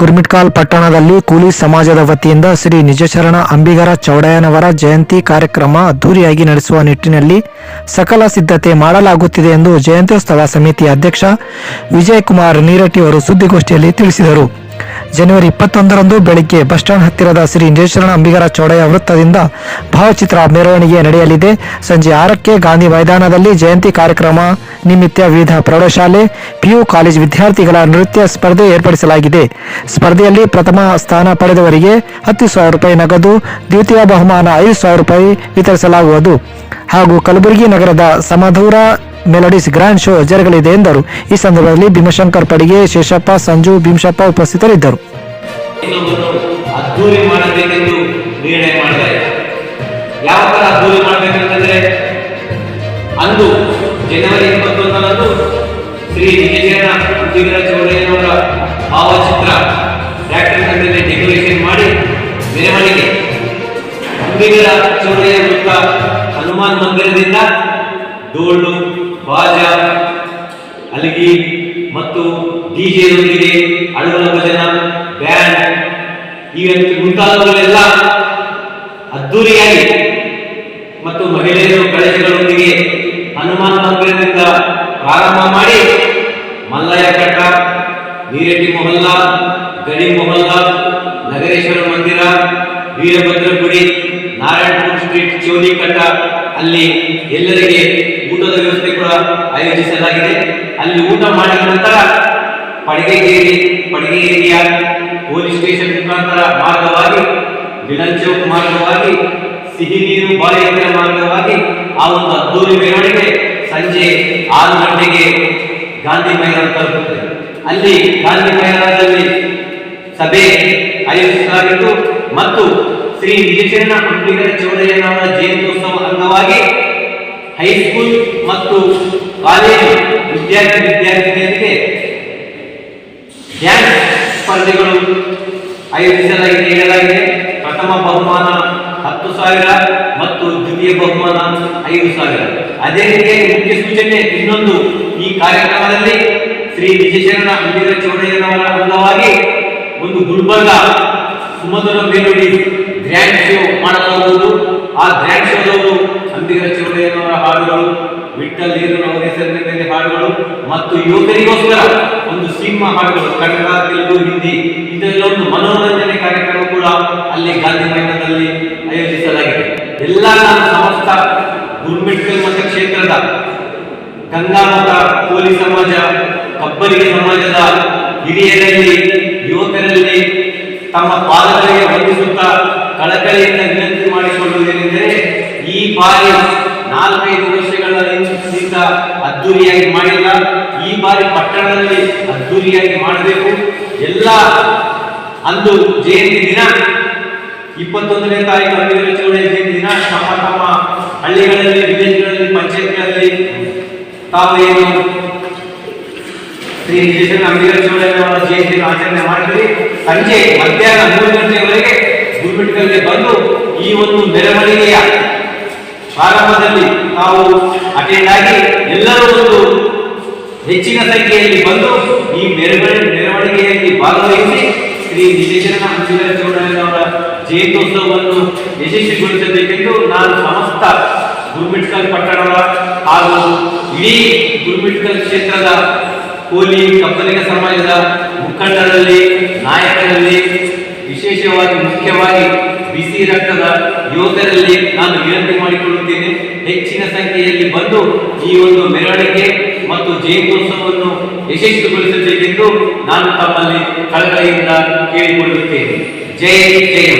ಗುರ್ಮಿಟ್ಕಾಲ್ ಪಟ್ಟಣದಲ್ಲಿ ಕೂಲಿ ಸಮಾಜದ ವತಿಯಿಂದ ಶ್ರೀ ನಿಜಶರಣ ಅಂಬಿಗರ ಚೌಡಯ್ಯನವರ ಜಯಂತಿ ಕಾರ್ಯಕ್ರಮ ಅದ್ದೂರಿಯಾಗಿ ನಡೆಸುವ ನಿಟ್ಟಿನಲ್ಲಿ ಸಕಲ ಸಿದ್ಧತೆ ಮಾಡಲಾಗುತ್ತಿದೆ ಎಂದು ಜಯಂತ್ಯೋತ್ಸವ ಸಮಿತಿ ಅಧ್ಯಕ್ಷ ವಿಜಯಕುಮಾರ್ ನೀರಟ್ಟಿಯವರು ಸುದ್ದಿಗೋಷ್ಠಿಯಲ್ಲಿ ತಿಳಿಸಿದರು. ಜನವರಿ ಇಪ್ಪತ್ತೊಂದರಂದು ಬೆಳಗ್ಗೆ ಬಸ್ ಸ್ಟ್ಯಾಂಡ್ ಹತ್ತಿರದ ಶ್ರೀ ನಿಜಶರಣ ಅಂಬಿಗರ ಚೌಡಯ್ಯ ವೃತ್ತದಿಂದ ಭಾವಚಿತ್ರ ಮೆರವಣಿಗೆ ನಡೆಯಲಿದೆ. ಸಂಜೆ ಆರಕ್ಕೆ ಗಾಂಧಿ ಮೈದಾನದಲ್ಲಿ ಜಯಂತಿ ಕಾರ್ಯಕ್ರಮ ನಿಮಿತ್ತ ವಿವಿಧ ಪ್ರೌಢಶಾಲೆ, ಪಿಯು ಕಾಲೇಜ್ ವಿದ್ಯಾರ್ಥಿಗಳ ನೃತ್ಯ ಸ್ಪರ್ಧೆ ಏರ್ಪಡಿಸಲಾಗಿದೆ. ಸ್ಪರ್ಧೆಯಲ್ಲಿ ಪ್ರಥಮ ಸ್ಥಾನ ಪಡೆದವರಿಗೆ ಹತ್ತು ಸಾವಿರ ರೂಪಾಯಿ ನಗದು, ದ್ವಿತೀಯ ಬಹುಮಾನ ಐದು ಸಾವಿರ ರೂಪಾಯಿ ವಿತರಿಸಲಾಗುವುದು. ಹಾಗೂ ಕಲಬುರಗಿ ನಗರದ ಸಮಧೂರ ಮೆಲೋಡಿಸ್ ಗ್ರ್ಯಾಂಡ್ ಶೋ ಜರುಗಲಿದೆ ಎಂದರು. ಈ ಸಂದರ್ಭದಲ್ಲಿ ಭೀಮಶಂಕರ್ ಪಡಿಗೆ, ಶೇಷಪ್ಪ, ಸಂಜು, ಭೀಮಶಪ್ಪ ಉಪಸ್ಥಿತರಿದ್ದರು. ಅಂದು ಜನವರಿ ಇಪ್ಪತ್ತೊಂದರಂದು ಶ್ರೀ ವಿಜಯನ ಅಂಬಿಗರ ಒಡೆಯನವರ ಭಾವಚಿತ್ರ ಡಾಕ್ಟರ್ ತಂಡದಲ್ಲಿ ಡೆಕೋರೇಷನ್ ಮಾಡಿ ಮೆರವಣಿಗೆ. ಅಂಬಿಗರ ಚೌಡಯ್ಯ ವೃತ್ತ ಹನುಮಾನ್ ಮಂದಿರದಿಂದ ಡೋಲು ಬಾಜ ಅಲ್ಲಿಗೆ ಮತ್ತು ಡಿಜೆಯೊಂದಿಗೆ ಅಳುಗಳ ಭಜನ, ಬ್ಯಾಂಡ್ ಈ ಮುಂತಾದವುಗಳೆಲ್ಲ ಅದ್ದೂರಿಯಾಗಿ ಮತ್ತು ಮಹಿಳೆಯರು ಕಳಶಗಳೊಂದಿಗೆ ಹನುಮಾನ್ ಮಂದಿರದಿಂದ ಪ್ರಾರಂಭ ಮಾಡಿ ಮಲ್ಲಯ್ಯ ಕಟ್ಟ, ನೀರೆಡ್ಡಿ ಮೊಹಲ್ಲ, ಗಡಿ ಮೊಹಲ್ಲಾ, ನಗರೇಶ್ವರ ಮಂದಿರ, ವೀರಭದ್ರಗುಡಿ, ನಾರಾಯಣಪುರ ಸ್ಟ್ರೀಟ್ ಚೋಲಿ ಕಟ್ಟ ಅಲ್ಲಿ ಎಲ್ಲರಿಗೆ ಊಟದ ವ್ಯವಸ್ಥೆ ಕೂಡ ಆಯೋಜಿಸಲಾಗಿದೆ. ಅಲ್ಲಿ ಊಟ ಮಾಡಿದ ನಂತರ ಪಡಿಗೆಗೇರಿ, ಪಡಿಗೆಗೇರಿಯ ಪೊಲೀಸ್ ಸ್ಟೇಷನ್ ಮುಖಾಂತರ ಮಾರ್ಗವಾಗಿ ಚೌಕ್ ಮಾರ್ಗವಾಗಿ, ಸಿಹಿ ನೀರು ಬಾಳೆಹಣ್ಣಿನ ಮಾರ್ಗವಾಗಿ ಆ ಒಂದು ಅದ್ದೂರಿ ಮೆರವಣಿಗೆ ಸಂಜೆ ಆರು ಗಂಟೆಗೆ ಗಾಂಧಿ ಮೈದಾನ ತಲುಪುತ್ತದೆ. ಅಲ್ಲಿ ಗಾಂಧಿ ಮೈದಾನದಲ್ಲಿ ಸಭೆ ಆಯೋಜಿಸಲಾಗಿತ್ತು ಮತ್ತು ಶ್ರೀ ನಿಜಚರಣ ಅಂಬಿಗರ ಚೌಡಯ್ಯನವರ ಜಯಂತ್ಯೋತ್ಸವ ಅಂಗವಾಗಿ ಹೈಸ್ಕೂಲ್ ಮತ್ತು ಕಾಲೇಜು ವಿದ್ಯಾರ್ಥಿ ವಿದ್ಯಾರ್ಥಿನಿಯರಿಗೆ ಡ್ಯಾನ್ಸ್ ಸ್ಪರ್ಧೆಗಳು ಆಯೋಜಿಸಲಾಗಿದೆ ನೀಡಲಾಗಿದೆ ಪ್ರಥಮ ಬಹುಮಾನ ಹತ್ತು ಸಾವಿರ ಮತ್ತು ದ್ವಿತೀಯ ಬಹುಮಾನ ಐದು ಸಾವಿರ. ಅದೇ ರೀತಿಯಾಗಿ ಮುಖ್ಯ ಸೂಚನೆ ಇನ್ನೊಂದು ಈ ಕಾರ್ಯಕ್ರಮದಲ್ಲಿ ಶ್ರೀ ವಿಜಯಶರಣ ಅಂಬಿಗರ ಚೌಡಯ್ಯನವರ ಅಂಗವಾಗಿ ಒಂದು ಗುಲ್ಬರ್ಗ ಸುಮಧುರ ಮೆಲೋಡಿ ಗ್ರ್ಯಾಂಡ್ ಶೋ ಮಾಡಲಾಗುವುದು ಆ ಗ್ರ್ಯಾಂಡ್ ಶೋದವರು ಅಂಬಿಗರ ಚೌಡಯ್ಯನವರ ಹಾಡುಗಳು ವಿಠಲ್ ನೀರನವರ ಹೆಸರಿನ ಮೇಲೆ ಹಾಡುಗಳು ಮತ್ತು ಯುವಕರಿಗೋಸ್ಕರ ಒಂದು ಸಿನಿಮಾ ಹಾಡುಗಳು, ಕನ್ನಡ, ತೆಲುಗು, ಹಿಂದಿ ಇದೆಲ್ಲ ಒಂದು ಮನೋರಂಜನೆ ಕಾರ್ಯಕ್ರಮ ಕೂಡ ಅಲ್ಲಿ ಗಾಂಧಿ ಮೈದಾನದಲ್ಲಿ ಆಯೋಜಿಸಲಾಗಿದೆ. ಎಲ್ಲ ಸಮಸ್ತ ಗುರ್ಮಿಟ್ಕಲ್ ಮತಕ್ಷೇತ್ರದ ಗಂಗಾಮತ ಕೋಲಿ ಸಮಾಜ ಕಬ್ಬರಿಗೆ ಸಮಾಜದ ಹಿರಿಯರಲ್ಲಿ, ಯುವಕರಲ್ಲಿ ತಮ್ಮ ಪಾದಗಳಿಗೆ ವಂದಿಸುತ್ತಾ ಕಳಕಳಿಯಿಂದ ವಿನಂತಿ ಮಾಡಿಕೊಳ್ಳುವುದೇನೆಂದರೆ ಈ ಬಾರಿ ನಾಲ್ಕೈದು ವರ್ಷಗಳ ಹಿಂದಿಂದ ಅದ್ದೂರಿಯಾಗಿ ಮಾಡಿಲ್ಲ. ಈ ಬಾರಿ ಪಟ್ಟಣದಲ್ಲಿ ಅದ್ದೂರಿಯಾಗಿ ಮಾಡಬೇಕು. ಎಲ್ಲ ಅಂದು ಜಯಂತಿ ದಿನ, ಇಪ್ಪತ್ತೊಂದನೇ ತಾರೀಕು ಚೌಡಯ್ಯ ಜಯಂತಿ ದಿನ, ತಮ್ಮ ತಮ್ಮ ಹಳ್ಳಿಗಳಲ್ಲಿ, ವಿಲೇಜ್ಗಳಲ್ಲಿ, ಪಂಚಾಯತ್ಗಳಲ್ಲಿ ತಾವು ಏನು ಶ್ರೀ ಅಂಬಿಗರ ಚೌಡಯ್ಯನವರ ಜಯಂತಿಯನ್ನು ಆಚರಣೆ ಮಾಡಿದ್ರಿ ಸಂಜೆ ಮಧ್ಯಾಹ್ನ ಮೂರು ಗಂಟೆಯವರೆಗೆ ಗುರುಮಿಟ್ಕಲ್ಗೆ ಬಂದು ಈ ಒಂದು ಮೆರವಣಿಗೆಯ ಪ್ರಾರಂಭದಲ್ಲಿ ನಾವು ಅಟೆಂಡ್ ಆಗಿ ಎಲ್ಲರೂ ಒಂದು ಹೆಚ್ಚಿನ ಸಂಖ್ಯೆಯಲ್ಲಿ ಬಂದು ಈ ಮೆರವಣಿಗೆ ಮೆರವಣಿಗೆಯಲ್ಲಿ ಭಾಗವಹಿಸಿ ಶ್ರೀ ನಿಜೇಶ್ವರ ಅವರ ಜಯಂತ್ಯೋತ್ಸವವನ್ನು ಯಶಸ್ವಿಗೊಳಿಸಬೇಕೆಂದು ನಾನು ಸಮಸ್ತ ಗುರುಮಿಟ್ಕಲ್ ಪಟ್ಟಣದ ಹಾಗೂ ಇಡೀ ಗುರುಮಿಟ್ಕಲ್ ಕ್ಷೇತ್ರದ ಕೋಲಿ, ಕಬ್ಬಲಿಗ ಸಮಾಜದ ಮುಖಂಡರಲ್ಲಿ, ನಾಯಕರಲ್ಲಿ ವಿಶೇಷವಾಗಿ ಮುಖ್ಯವಾಗಿ ಬಿಸಿ ರಕ್ತದ ಯೋಧರಲ್ಲಿ ನಾನು ವಿನಂತಿ ಮಾಡಿಕೊಳ್ಳುತ್ತೇನೆ. ಹೆಚ್ಚಿನ ಸಂಖ್ಯೆಯಲ್ಲಿ ಬಂದು ಈ ಒಂದು ಮೆರವಣಿಗೆ ಮತ್ತು ಜಯಂತ್ಯೋತ್ಸವವನ್ನು ಯಶಸ್ವಿಗೊಳಿಸಬೇಕೆಂದು ನಾನು ತಮ್ಮಲ್ಲಿ ಕಳಕಳಿಯಿಂದ ಕೇಳಿಕೊಳ್ಳುತ್ತೇನೆ. ಜೈ ಜಯ